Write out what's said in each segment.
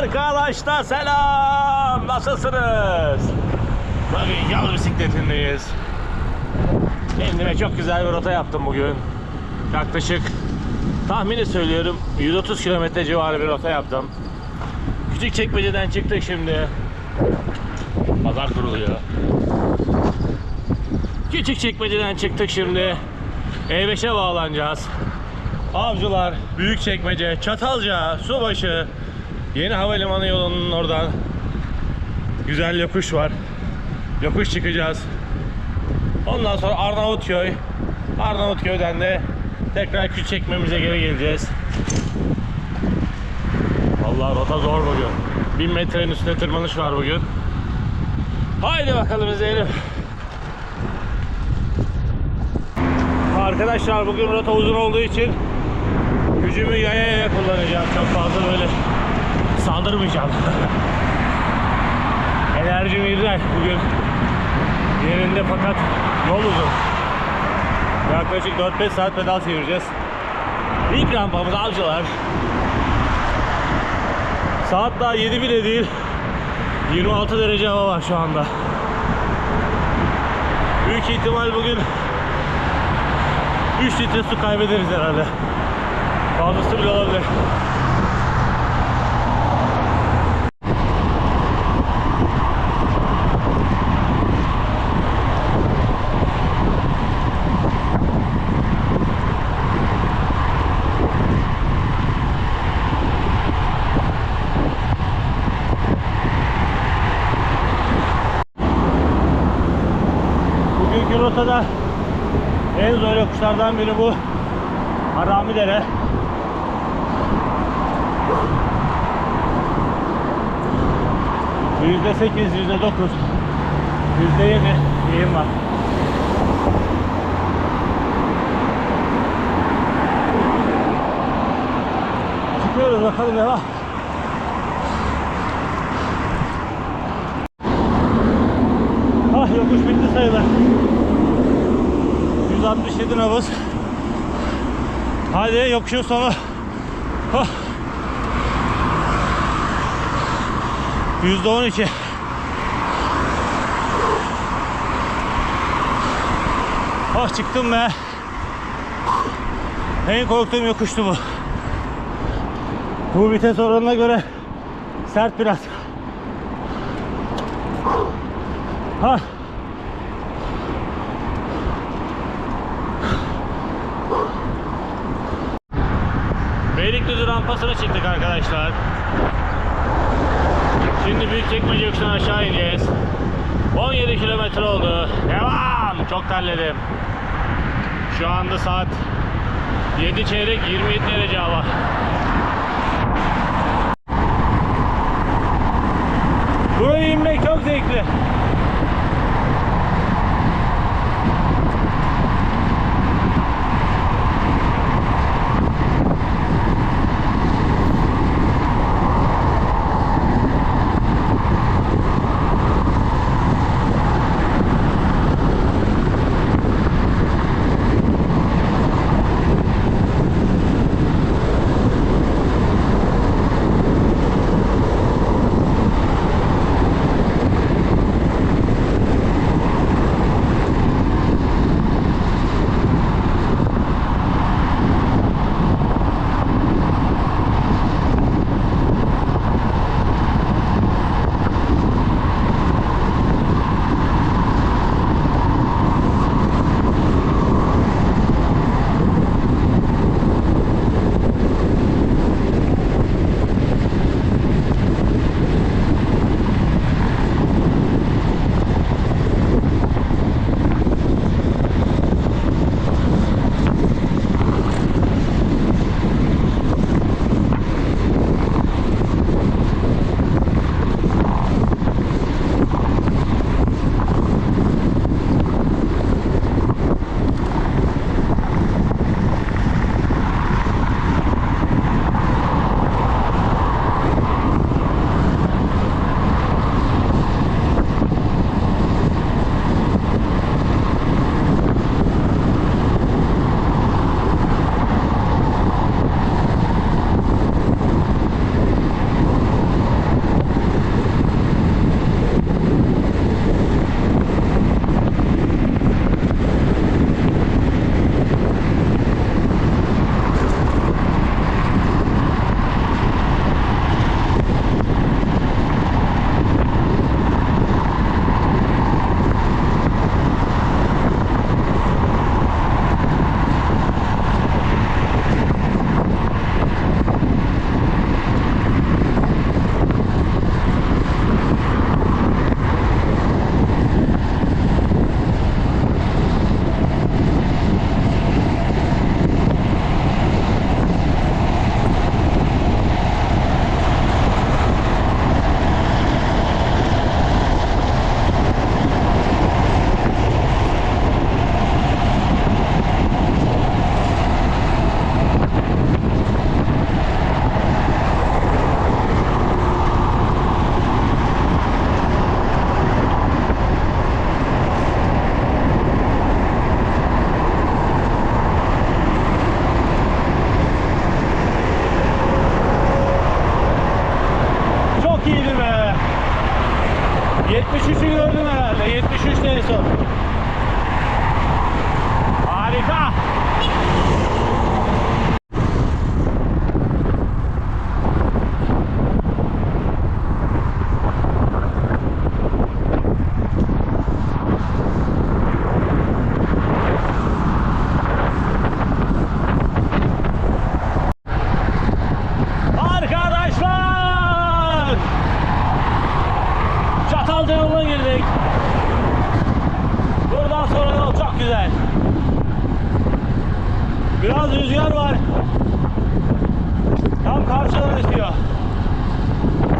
Arkadaşlar selam. Nasılsınız? Bugün yol bisikletindeyiz. Kendime çok güzel bir rota yaptım bugün. Yaklaşık tahmini söylüyorum 130 kilometre civarı bir rota yaptım. Küçük çekmeceden çıktık şimdi. Pazar kuruluyor. Küçük çekmeceden çıktık şimdi. E5'e bağlanacağız. Avcılar, Büyükçekmece, Çatalca, Subaşı, Yeni Havalimanı yolunun oradan güzel yokuş var. Yokuş çıkacağız. Ondan sonra Arnavutköy. Arnavutköy'den de tekrar Küçükçekmemize geri geleceğiz. Vallahi rota zor bugün. 1000 metrenin üstüne tırmanış var bugün. Haydi bakalım izleyelim. Arkadaşlar bugün rota uzun olduğu için gücümü yaya yaya kullanacağım. Çok fazla böyle saldırmayacağım. Enerjim güzel bugün. Yerinde fakat yol uzun. Yaklaşık 4-5 saat pedal çevireceğiz. İlk rampamız avcılar. Saat daha 7 bile değil. 26 derece hava var şu anda. Büyük ihtimal bugün 3 litre su kaybederiz herhalde. Fazlası bile olabilir. Rotada en zor yokuşlardan biri bu. Harami Dere. Yüzde sekiz, yüzde dokuz, yüzde yedi diyeyim var. Çıkıyoruz bakalım devam. Ah yokuş bitti sayılır. 167 nabız. Hadi yokuşun sonu. Oh. Yüzde on iki. Oh çıktım be. En korktuğum yokuştu bu. Bu vites oranına göre sert biraz. Ha. Beylikdüzü rampasına çıktık arkadaşlar. Büyükçekmece yokuştan aşağı ineceğiz. 17 kilometre oldu. Devam. Çok terledim. Şu anda saat 7 çeyrek 27 derece hava. Buraya inmek çok zevkli. Çatalca yoluna girdik. Buradan sonra yol çok güzel. Biraz rüzgar var. Tam karşıdan esiyor.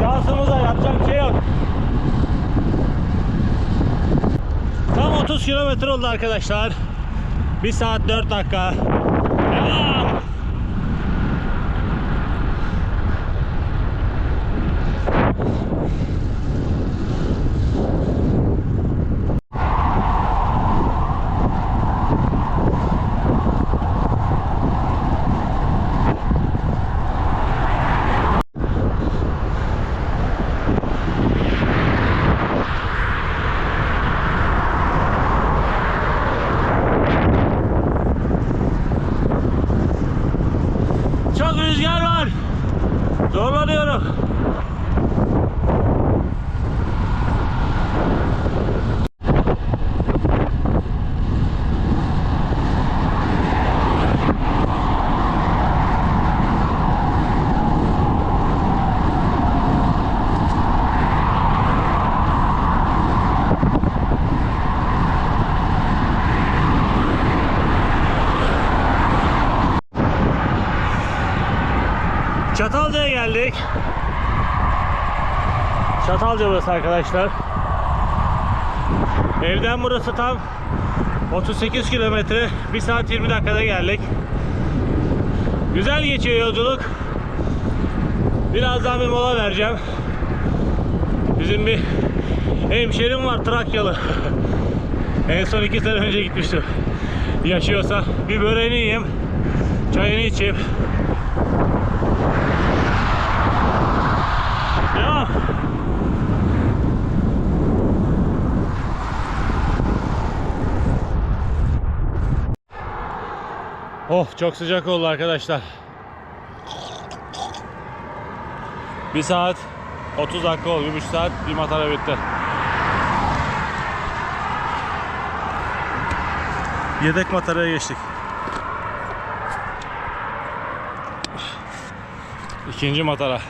Şansımıza yapacak bir şey yok. Tam 30 kilometre oldu arkadaşlar. 1 saat 4 dakika. Devam. Çok rüzgar var. Zorlanıyorum. Çatalca'ya geldik. Çatalca burası arkadaşlar. Evden burası tam 38 kilometre. 1 saat 20 dakikada geldik. Güzel geçiyor yolculuk. Birazdan bir mola vereceğim. Bizim bir hemşerim var Trakyalı. en son 2 sene önce gitmiştim. Yaşıyorsa bir böreğini yiyeyim. Çayını içeyim. Devam. Oh çok sıcak oldu arkadaşlar. Bir saat 30 dakika oldu. Bir buçuk saat bir matara bitti. Yedek mataraya geçtik. İkinci matara.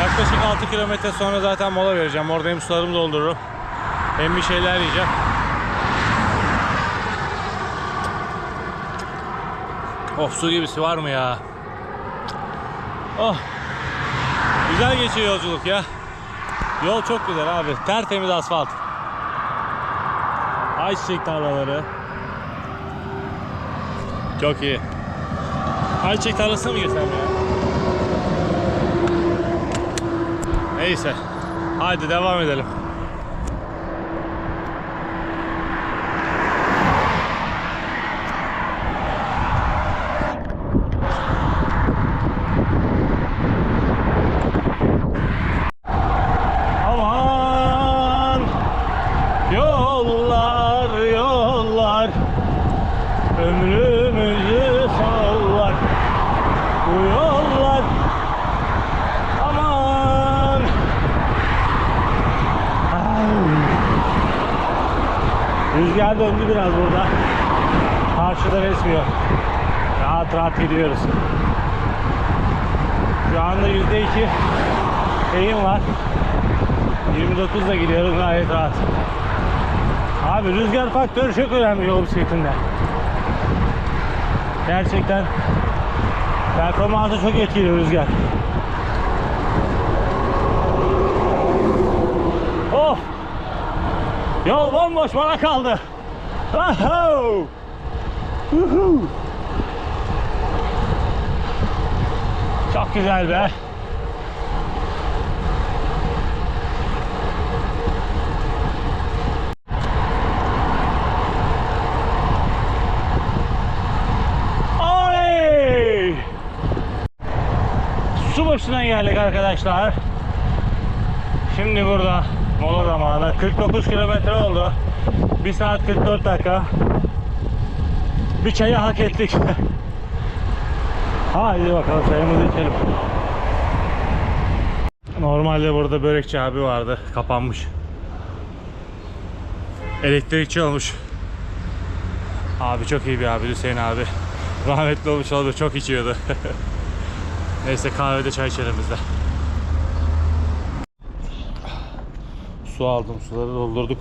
Yaklaşık 6 kilometre sonra zaten mola vereceğim. Orada hem sularımı doldururum. Hem bir şeyler yiyeceğim. Of su gibisi var mı ya? Oh. Güzel geçiyor yolculuk ya. Yol çok güzel abi. Tertemiz asfalt. Ayçiçek tarlaları. Çok iyi. Ayçiçek tarlasına mı girsem ya? Neyse. Haydi devam edelim. Anda yüzde iki eğim var. 29 da gidiyorum gayet rahat. Abi rüzgar faktörü çok önemli yol bisikletinde. Gerçekten performansı çok etkili rüzgar. Of! Yol bomboş bana kaldı. Aho! Uhu! Çok güzel be. Başına geldik arkadaşlar. Şimdi burada Mola zamanı. 49 kilometre oldu. 1 saat 44 dakika. Bir çayı hak ettik. Haydi bakalım çayımızı içelim. Normalde burada börekçi abi vardı. Kapanmış. Elektrikçi olmuş. Abi çok iyi bir abi Hüseyin abi. Rahmetli olmuş oldu. Çok içiyordu. Neyse kahvede çay içelim biz de. Su aldım. Suları doldurduk.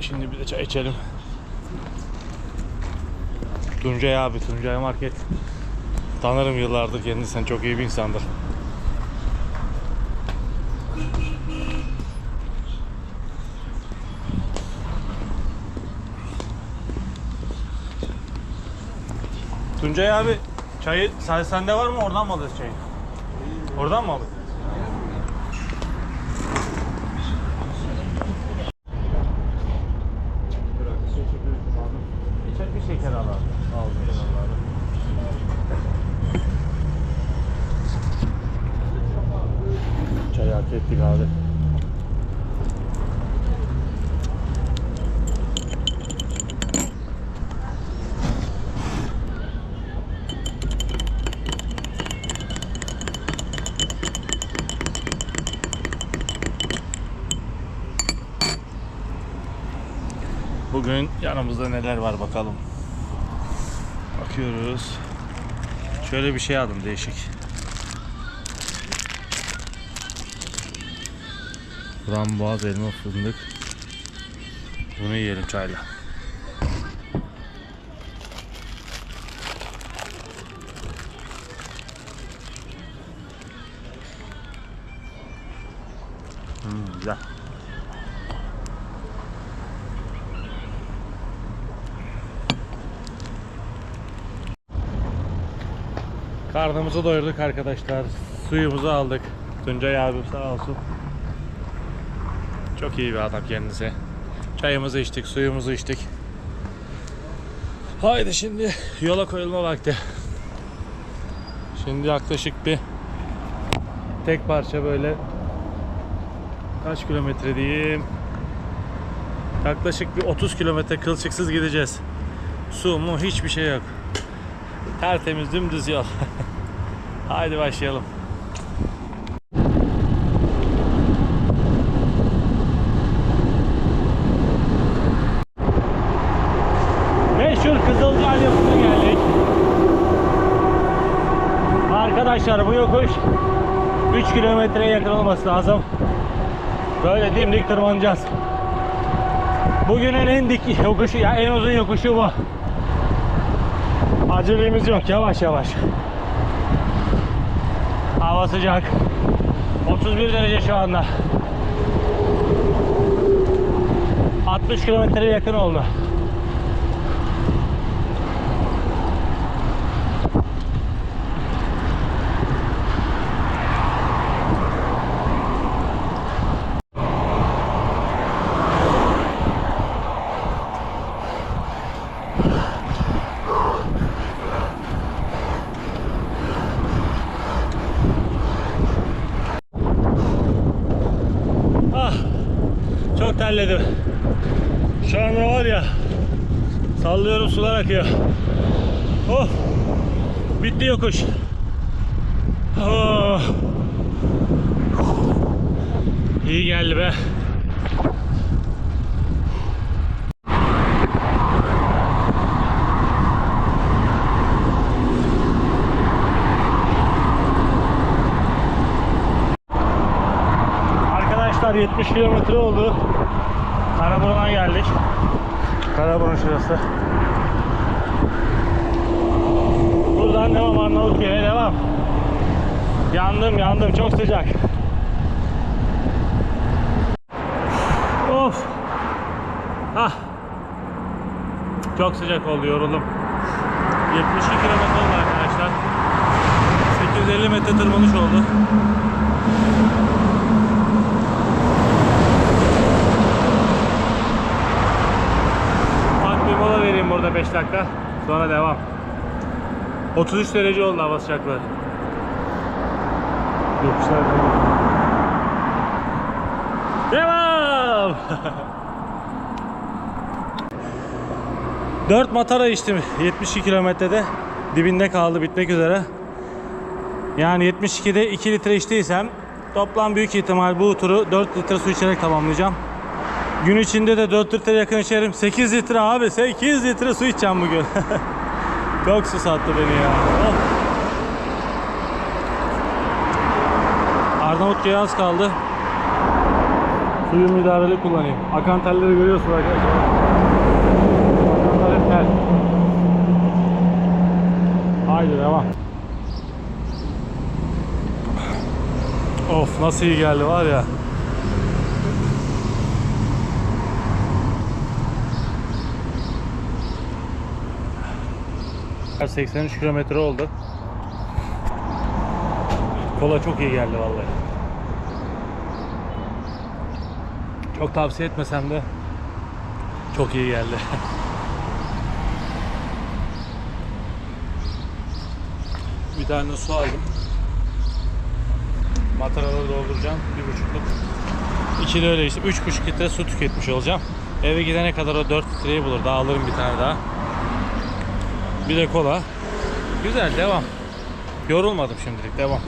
Şimdi bir de çay içelim. Tuncay abi, Tuncay Market. Tanırım yıllardır kendisinden çok iyi bir insandır. Tuncay abi çayı sen- sende var mı? Oradan mı alırız çayı? Oradan mı alırız? Bugün yanımızda neler var bakalım. Bakıyoruz. Şöyle bir şey aldım değişik. Frambuaz elma fındık. Bunu yiyelim çayla. Hmm, güzel. Karnımızı doyurduk arkadaşlar. Suyumuzu aldık. Tuncay abim sağ olsun. Çok iyi bir adam kendisi. Çayımızı içtik, suyumuzu içtik. Haydi şimdi yola koyulma vakti. Şimdi yaklaşık bir tek parça böyle kaç kilometre diyeyim? Yaklaşık bir 30 kilometre kılçıksız gideceğiz. Su mu hiçbir şey yok. Tertemiz dümdüz yol. Haydi başlayalım. Meşhur Kızılcay yapısına geldik. Arkadaşlar bu yokuş 3 kilometreye yakın olması lazım. Böyle dimdik tırmanacağız. Bugünün en dik yokuşu, ya en uzun yokuşu bu. Acelemiz yok yavaş yavaş. Hava sıcak. 31 derece şu anda. 60 kilometreye yakın oldu. Ah, çok terledim. Şu anda var ya, sallıyorum sular akıyor. Oh, bitti yokuş. Oh. İyi geldi be. Arkadaşlar 70 kilometre oldu. Geldik. Karaburun şurası. Buradan devam Arnavutköy'e devam. Yandım yandım çok sıcak. Of. Ah. Çok sıcak oldu yoruldum. 72 kilometre oldu arkadaşlar. 850 metre tırmanış oldu. 15 dakika sonra devam. 33 derece oldu hava sıcaklığı. Yokuşlar Devam! 4 matara içtim 72 kilometrede. Dibinde kaldı bitmek üzere. Yani 72'de 2 litre içtiysem toplam büyük ihtimal bu turu 4 litre su içerek tamamlayacağım. Gün içinde de 4 litre yakın içerim. 8 litre abi 8 litre su içeceğim bugün. Çok susattı beni ya. Oh. Arnavutköy'e az kaldı. Suyu müdahaleli kullanayım. Akan telleri görüyorsunuz arkadaşlar. Haydi devam. Of nasıl iyi geldi var ya. 83 kilometre oldu. Kola çok iyi geldi vallahi. Çok tavsiye etmesem de çok iyi geldi. Bir tane su aldım. Mataraları dolduracağım. Bir buçukluk. İki de öyle işte. Üç buçuk litre su tüketmiş olacağım. Eve gidene kadar o 4 litreyi bulur. Daha alırım bir tane daha. Bir de kola. Güzel devam. Yorulmadım şimdilik devam.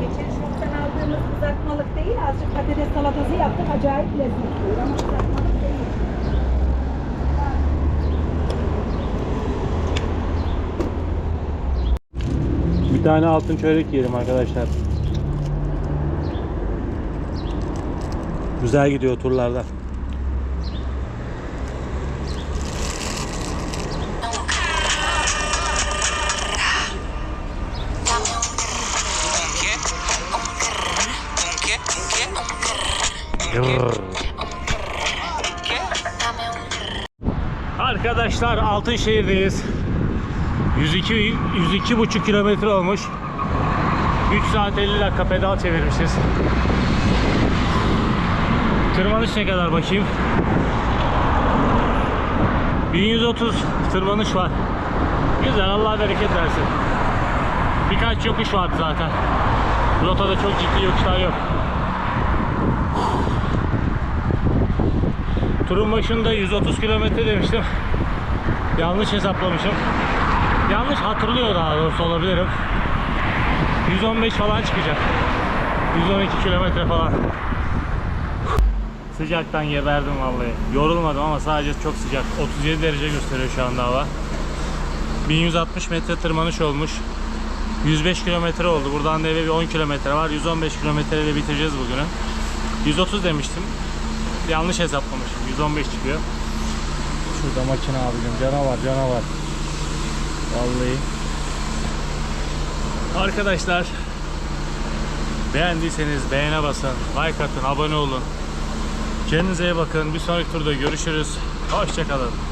Geçen şoktan aldığımız kızartmalık değil, azıcık patates salatası yaptık. Acayip lezzetli. Ama kızartmalık değil. Bir tane altın çörek yiyelim arkadaşlar. Güzel gidiyor turlarda. Arkadaşlar Altınşehir'deyiz. 102 102 buçuk kilometre olmuş. 3 saat 50 dakika pedal çevirmişiz. Tırmanış ne kadar bakayım? 1130 tırmanış var. Güzel Allah bereket versin. Birkaç yokuş vardı zaten. Rotada çok ciddi yokuşlar yok. Turun başında 130 kilometre demiştim. Yanlış hesaplamışım. Yanlış hatırlıyor daha doğrusu olabilirim. 115 falan çıkacak. 112 kilometre falan. Sıcaktan geberdim vallahi. Yorulmadım ama sadece çok sıcak. 37 derece gösteriyor şu anda hava. 1160 metre tırmanış olmuş. 105 kilometre oldu. Buradan da eve bir 10 kilometre var. 115 kilometreyle bitireceğiz bugünü. 130 demiştim. Yanlış hesaplamışım. 115 çıkıyor. Şurada makine abicim. Canavar canavar. Vallahi. Arkadaşlar beğendiyseniz beğene basın, like atın, abone olun. Kendinize iyi bakın. Bir sonraki turda görüşürüz. Hoşçakalın.